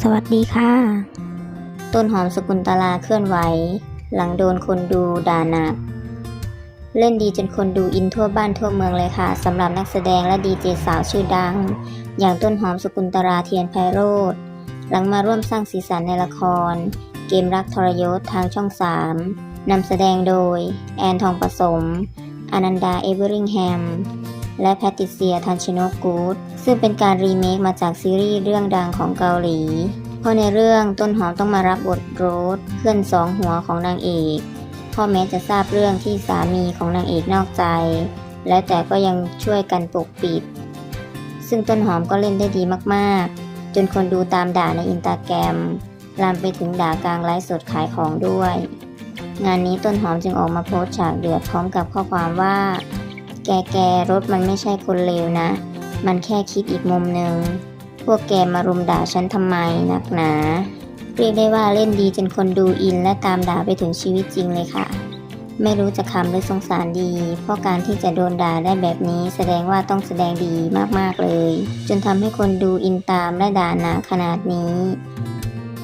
สวัสดีค่ะ ต้นหอมสกุลตลาเคลื่อนไหว หลังโดนคนดูด่าหนัก เล่นดีจนคนดูอินทั่วบ้านทั่วเมืองเลยค่ะสำหรับนักแสดงและดีเจสาวชื่อดัง อย่างต้นหอมสกุลตราเทียนไพโรธหลังมาร่วมสร้างสีสันในละคร เกมรักทรยศทางช่อง3นำแสดงโดย แอนทองผสม อนันดาเอเวอริงแฮม และแพตติเซียทันชิโนกูดซึ่งเป็นการรีเมคมาจากซีรีส์เรื่องดังของเกาหลี เพราะในเรื่องต้นหอมต้องมารับบทโรสเพื่อนสองหัวของนางเอกพ่อแม้จะทราบเรื่องที่สามีของนางเอกนอกใจ และแต่ก็ยังช่วยกันปกปิด ซึ่งต้นหอมก็เล่นได้ดีมากๆ จนคนดูตามด่าในอินตาแกรมลามไปถึงด่ากลางไลฟ์สดขายของด้วย งานนี้ต้นหอมจึงออกมาโพสต์ฉากเดือดพร้อมกับข้อความว่า แกแกรถมันไม่ใช่คนเลวนะ มันแค่คิดอีกมุมหนึ่ง พวกแกมารุมด่าฉันทำไมนักหนา เรียกได้ว่าเล่นดีจนคนดูอินและตามด่าไปถึงชีวิตจริงเลยค่ะ ไม่รู้จะคำหรือสงสารดี เพราะการที่จะโดนด่าได้แบบนี้แสดงว่าต้องแสดงดีมากๆเลย จนทำให้คนดูอินตามและด่าหนาขนาดนี้